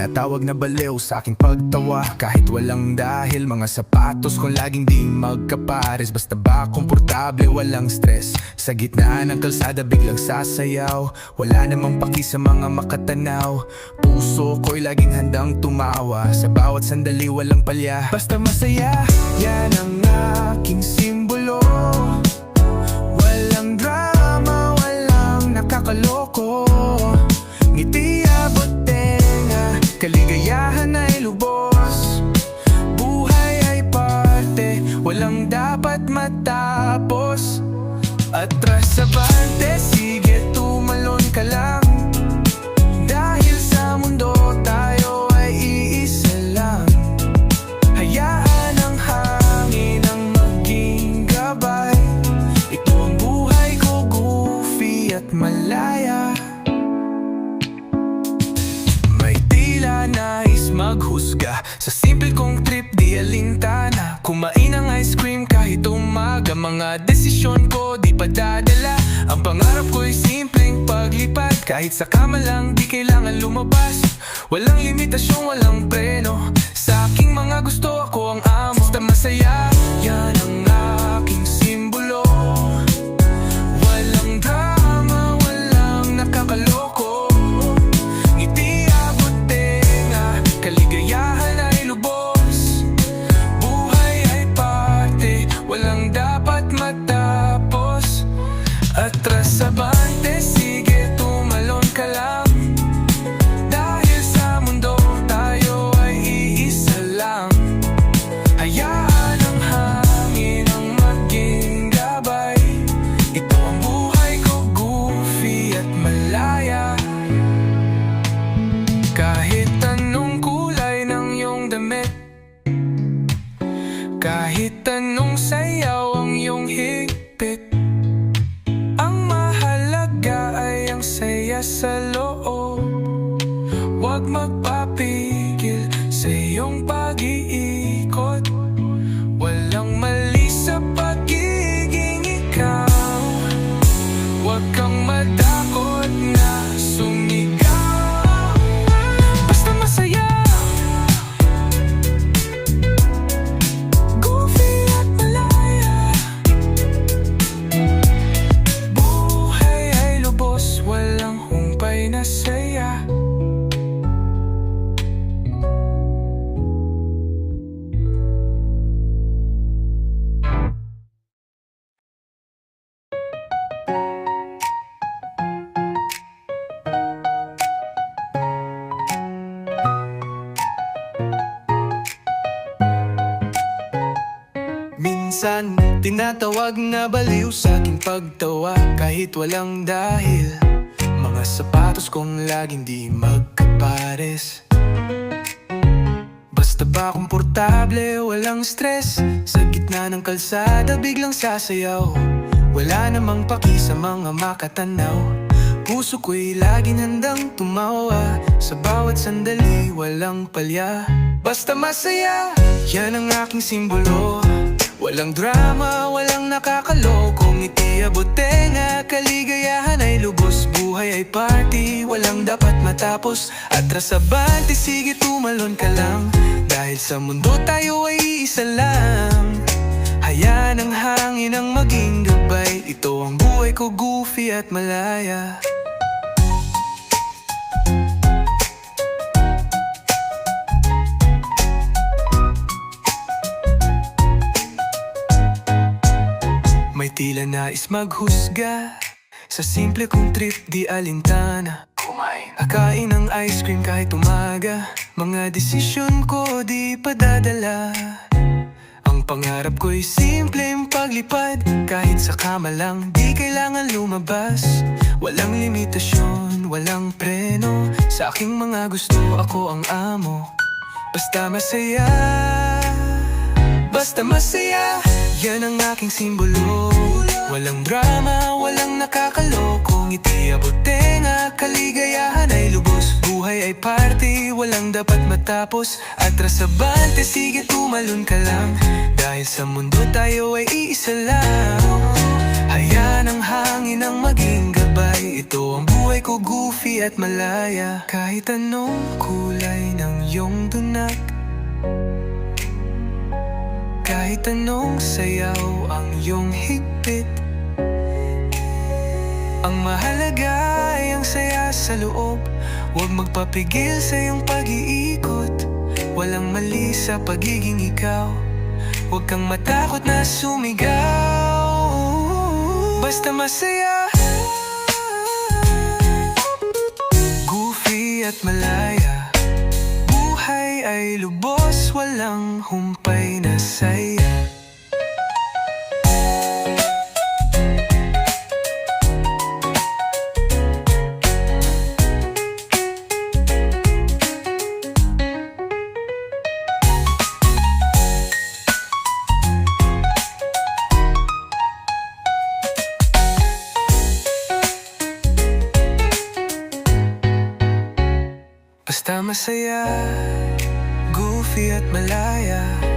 tinatawag na baliw sa aking pagtawa. Kahit walang dahil Mga sapatos kong laging di magkapares. Basta ba komportable, walang stress. Sa gitna ng kalsada biglang sasayaw. Wala namang paki sa mga makatanaw. Puso ko'y laging handang tumawa. Sa bawat sandali walang palya. Basta masaya, yan ang aking simbolo walang dapat matapos maghusga. Sa simple kong trip di alintana. Kumain ng ice cream kahit umaga. Mga desisyon ko di padadala Ang pangarap ko'y simpleng paglipad Kahit sa kama lang di kailangan lumabas. Walang limitasyon, walang preno. Sa aking mga gusto ako ang amo. Basta masaya, yan saya sa loob. Huwag magpapigil sa iyong pag-iikot. Walang mali sa pagiging ikaw. Huwag kang matakot Minsan, tinatawag na baliw sa aking pagtawa. Kahit walang dahil Mga sapatos kong laging di magkapares. Basta ba komportable, walang stress. Sa gitna ng kalsada, biglang sasayaw. Wala namang paki sa mga makatanaw. Puso ko'y laging handang tumawa. Sa bawat sandali, walang palya. Basta masaya, yan ang aking simbolo Walang drama, walang nakakaloko Ngiti abot tenga, kaligayahan ay lubos Buhay ay party, walang dapat matapos. Atras sa bante, sige tumalon ka lang. Dahil sa mundo tayo ay isa lang. Hayaan ang hangin ang maging gabay. Ito ang buhay ko, goofy at malaya tila nais maghusga Sa simple kong trip di alintana. Kumain. Akain ng ice cream kahit umaga. Mga desisyon ko di padadala Ang pangarap ko'y simpleng paglipad. Kahit sa kama lang di kailangan lumabas. Walang limitasyon, walang preno. Sa aking mga gusto ako ang amo. Basta masaya. Basta masaya Yan ang aking simbolo. Walang drama, walang nakakaloko. Ngiti abot tenga, kaligayahan ay lubos. Buhay ay party, walang dapat matapos. Atras sa sige tumalon ka lang. Dahil sa mundo tayo ay iisa lang. Hayaan ang hangin ang maging gabay. Ito ang buhay ko, goofy at malaya. Kahit anong kulay ng iyong dunag Kahit anong sayaw ang iyong higpit. Ang mahalaga ay ang saya sa loob. Huwag magpapigil sa iyong pag-iikot. Walang mali sa pagiging ikaw. Huwag kang matakot na sumigaw. Basta masaya. Goofy at malaya. Buhay ay lubos Walang humpay na saya masaya Goofy at malaya